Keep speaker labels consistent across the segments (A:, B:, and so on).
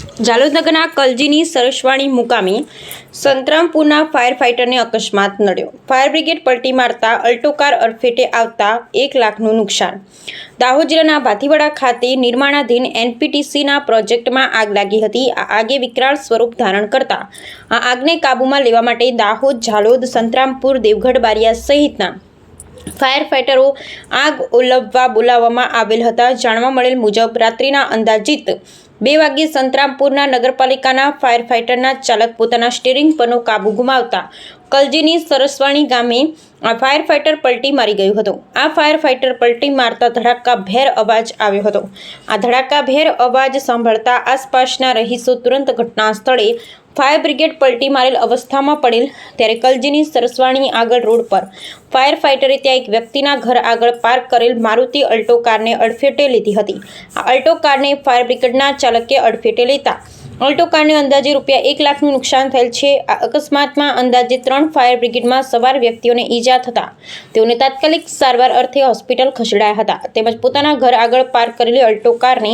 A: જાલોદનગરના કલજીની સરસવાણી મુકામે સંતરામપુરના ફાયર ફાઇટરને અકસ્માત નડ્યો. Fire brigade પલટી મારતા અલ્ટો કાર આવતા એક લાખનું નુકસાન. દાહોદ જિલ્લાના ભાથીવાડા ખાતે નિર્માણાધીન એનપીટીસીના પ્રોજેક્ટમાં આગ લાગી હતી. આ આગે વિકરાળ સ્વરૂપ ધારણ કરતા આ આગને કાબૂમાં લેવા માટે દાહોદ ઝાલોદ સંતરામપુર, દેવગઢ, બારિયા સહિતના ફાયર ફાઇટરો આગ ઓલવવા બોલાવવામાં આવેલ હતા. જાણવા મળેલ મુજબ રાત્રિના અંદાજિત બે વાગ્યે સંતરામપુરના નગરપાલિકાના ફાયર ફાઇટરના ચાલક પોતાના સ્ટીરિંગ પરનો કાબુ ગુમાવતા કલજીની સરસવાણી ગામે આ ફાયર ફાઇટર પલટી મારી ગયું હતું. આ ફાયર ફાઇટર પલટી મારતા ધડાકાભેર અવાજ આવ્યો હતો. આ ધડાકાભેર અવાજ સાંભળતા આસપાસના રહીશો તુરંત ઘટના સ્થળે ફાયર બ્રિગેડ પલટી મારેલ અવસ્થામાં પડેલ ત્યારે કલજીની સરસવાણી આગળ રોડ પર ફાયર ફાઇટરે ત્યાં એક વ્યક્તિના ઘર આગળ પાર્ક કરેલ મારુતિ અલ્ટો કારને અડફેટે લીધી હતી. આ અલ્ટો કારને ફાયર બ્રિગેડના ચાલકે અડફેટે લેતા. અલ્ટો કારને અંદાજે રૂપિયા એક લાખનું નુકસાન થયેલ છે. આ અકસ્માતમાં અંદાજે ત્રણ ફાયર બ્રિગેડમાં સવાર વ્યક્તિઓને ઈજા થતા. તેઓને તાત્કાલિક સારવાર અર્થે હોસ્પિટલ ખસેડાયા હતા. તેમજ પોતાના ઘર આગળ પાર્ક કરેલી અલ્ટો કારને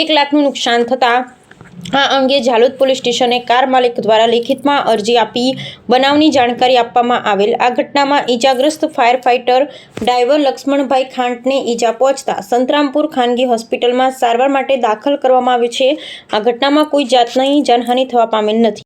A: એક લાખનું નુકસાન થતાં આ અંગે ઝાલોદ પોલીસ સ્ટેશને કાર માલિક દ્વારા લેખિતમાં અરજી આપી બનાવની જાણકારી આપવામાં આવેલ. આ ઘટનામાં ઈજાગ્રસ્ત ફાયર ફાઇટર ડ્રાઈવર લક્ષ્મણભાઈ ખાંટને ઈજા પહોંચતા સંતરામપુર ખાનગી હોસ્પિટલમાં સારવાર માટે દાખલ કરવામાં આવ્યું છે. આ ઘટનામાં કોઈ જાતની જાનહાનિ થવા પામેલ નથી.